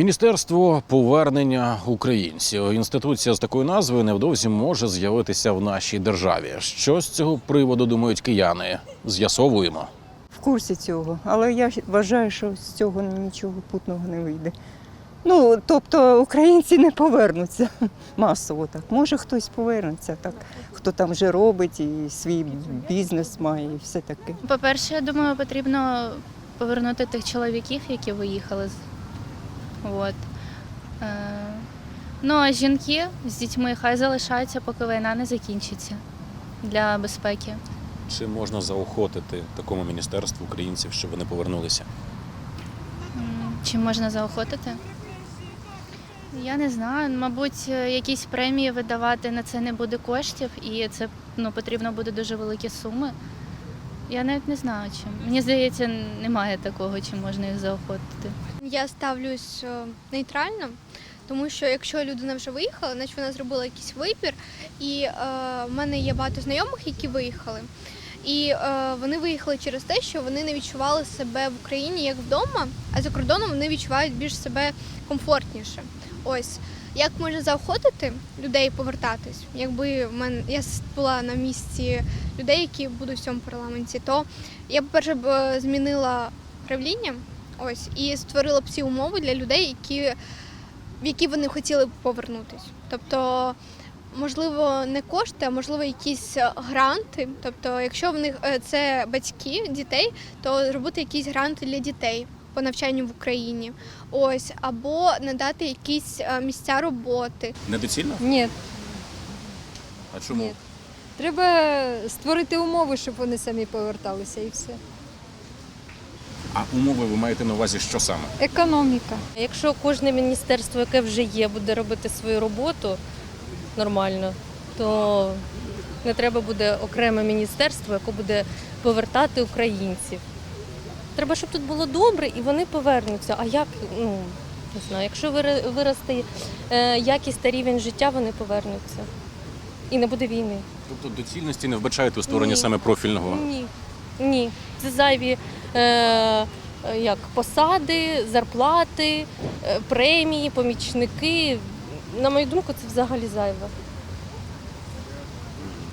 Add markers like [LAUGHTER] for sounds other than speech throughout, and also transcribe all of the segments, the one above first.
Міністерство повернення українців. Інституція з такою назвою невдовзі може з'явитися в нашій державі. Що з цього приводу думають кияни? З'ясовуємо. в курсі цього, але я вважаю, що з цього нічого путного не вийде. Ну, тобто українці не повернуться [LAUGHS] масово так. Може хтось повернеться, так, хто там вже робить і свій бізнес має, і все таке. По-перше, я думаю, потрібно повернути тих чоловіків, які виїхали. з- От. Е, ну, а жінки з дітьми хай залишаються, поки війна не закінчиться для безпеки. Чи можна заохотити такому міністерству українців, щоб вони повернулися? Чи можна заохотити? Я не знаю. Мабуть, е, якісь премії видавати на це не буде коштів, і це ну, потрібно буде дуже великі суми. Я навіть не знаю, чим. Мені здається, немає такого, чим можна їх заохотити. Я ставлюсь е, нейтрально, тому що якщо людина вже виїхала, значить вона зробила якийсь вибір. І е, в мене є багато знайомих, які виїхали. І е, вони виїхали через те, що вони не відчували себе в Україні як вдома, а за кордоном вони відчувають більш себе комфортніше. Ось як можна заохотити людей повертатись? Якби в мене я була на місці людей, які будуть в цьому парламенті, то я б перше б е, змінила правління. Ось і створила б ці умови для людей, які, в які вони хотіли б повернутись. Тобто, можливо, не кошти, а можливо, якісь е, гранти. Тобто, якщо в них е, це батьки дітей, то зробити якісь гранти для дітей по навчанню в Україні. Ось, або надати якісь е, місця роботи. Недоцільно? Ні, А чому? Ні. треба створити умови, щоб вони самі поверталися і все. А умови ви маєте на увазі, що саме? Економіка. Якщо кожне міністерство, яке вже є, буде робити свою роботу нормально, то не треба буде окреме міністерство, яке буде повертати українців. Треба, щоб тут було добре і вони повернуться. А як, ну, не знаю, якщо виросте е, якість та рівень життя, вони повернуться. І не буде війни. Тобто доцільності не вбачаєте у створенні саме профільного? Ні. Ні. Це зайві як, посади, зарплати, е, премії, помічники. На мою думку, це взагалі зайве.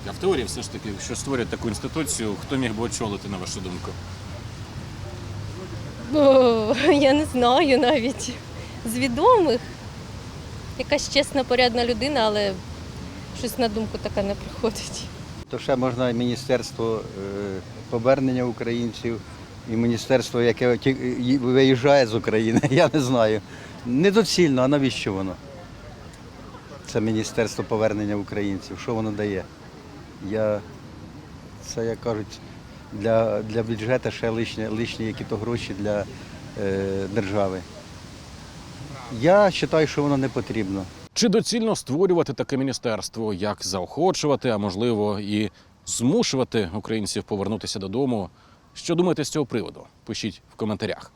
А в теорії все ж таки, якщо створять таку інституцію, хто міг би очолити, на вашу думку? О, я не знаю навіть. З відомих. Якась чесна, порядна людина, але щось на думку така не приходить. То ще можна Міністерство е, повернення українців, і міністерство, яке виїжджає з України, [LAUGHS] я не знаю. Недоцільно, а навіщо воно? Це Міністерство повернення українців. Що воно дає? Я, це, як кажуть, для, для бюджету ще лишні, лишні які-то гроші для е, держави. Я вважаю, що воно не потрібно. Чи доцільно створювати таке міністерство, як заохочувати, а можливо і змушувати українців повернутися додому? Що думаєте з цього приводу? Пишіть в коментарях.